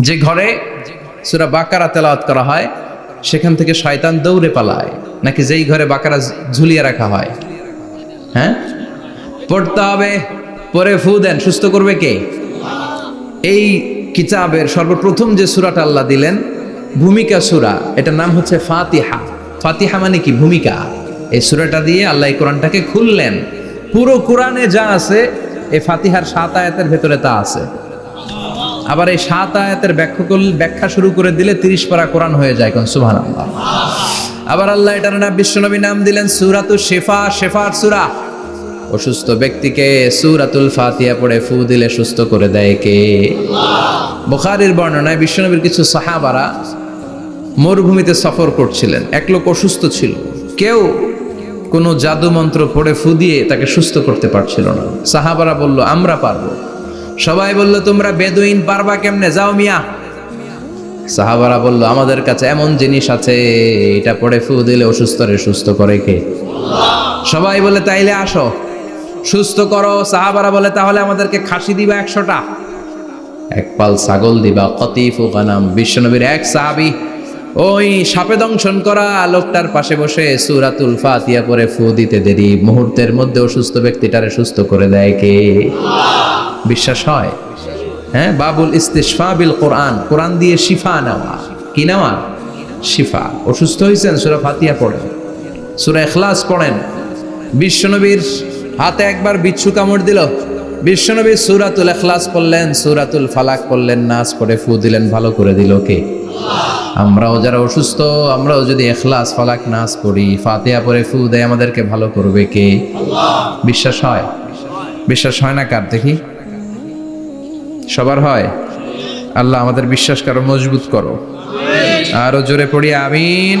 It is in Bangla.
যে ঘরে সুরা বাকারা তেলাওয়াত করা হয়, সেখান থেকে শয়তান দৌড়ে পালায়। নাকি যেই ঘরে বাকারা ঝুলিয়ে রাখা হয়? হ্যাঁ? পড়তে হবে পরে ফু দেন, সুস্থ করবে কে? এই কিতাবের সর্বপ্রথম যে সুরাটা আল্লাহ দিলেন, ভূমিকা সুরা, এটার নাম হচ্ছে ফাতিহা। ফাতিহা মানে কি? ভূমিকা। এই সুরাটা দিয়ে আল্লাহ এই কোরআনটাকে খুললেন। পুরো কোরআনে যা আছে, এই ফাতিহার সাত আয়াতের ভেতরে তা আছে। আবার এই সাত আয়াতের ব্যাখ্যা করলে ব্যাখ্যা শুরু করে দিলে তিরিশ পারা কোরআন হয়ে যায় কোন সুহান আবার আল্লাহ এটার নাম বিশ্বনবী নাম দিলেন সুরাতু শেফা, শেফার সুরা। অসুস্থ ব্যক্তিকে সুরাতুল ফাতিয়া পড়ে ফু দিলে সুস্থ করে দেয় কে? বুখারীর বর্ণনায় বিশ্বনবীর কিছু সাহাবারা মরুভূমিতে সফর করছিলেন। এক লোক অসুস্থ ছিল। কেউ কোনো জাদু মন্ত্র পড়ে ফু দিয়ে তাকে সুস্থ করতে পারছিল না। সাহাবারা বলল, আমরা পারব। সবাই বলল, তোমরা বেদুইন পারবা কেমনে? যাও মিয়া। সাহাবারা বলল, আমাদের কাছে এমন জিনিস আছে, এটা পড়ে ফু দিলে অসুস্থ অসুস্থরে সুস্থ করে কে? সবাই বলে, তাইলে আসো। সুস্থ করো। সাহাবারা বলে, তাহলে আমাদেরকে খাসি দিবা একশোটা। এক পাল ছাগল দিবা কতিফ ও গানাম। বিশ্বনবীর এক সাহাবি, ওই সাপে দংশন করা লোকটার পাশে বসে সুরাতুল ফাতিয়া পরে ফু দিতে দেরি। মুহূর্তের মধ্যে অসুস্থ ব্যক্তিটারে সুস্থ করে দেয় কে? বিশ্বাস হয়? হ্যাঁ? বাবুল ইস্তিশফা বিল কোরআন। কোরআন দিয়ে শিফা নেওয়া। কি নেওয়া? শিফা। অসুস্থ হয়েছেন সুরা ফাতিয়া পড়েন। সুরা এখলাস পড়েন। বিশ্বনবীর হাতে একবার বিচ্ছু কামড় দিল। বিশ্বনবী সুরাতুল এখলাস পড়লেন, সুরাতুল ফালাক পড়লেন, নাচ পড়ে ফু দিলেন, ভালো করে দিল কে? আমরাও যারা অসুস্থ, আমরাও যদি এখলাস ফালাক, নাচ পড়ি ফাতেহা পরে ফু দেয়, আমাদেরকে ভালো করবে কে? বিশ্বাস হয়? বিশ্বাস হয় না কার দেখি? সবার হয়? আল্লাহ আমাদের বিশ্বাস করো মজবুত করো। আরও জোরে পড়ি আমিন।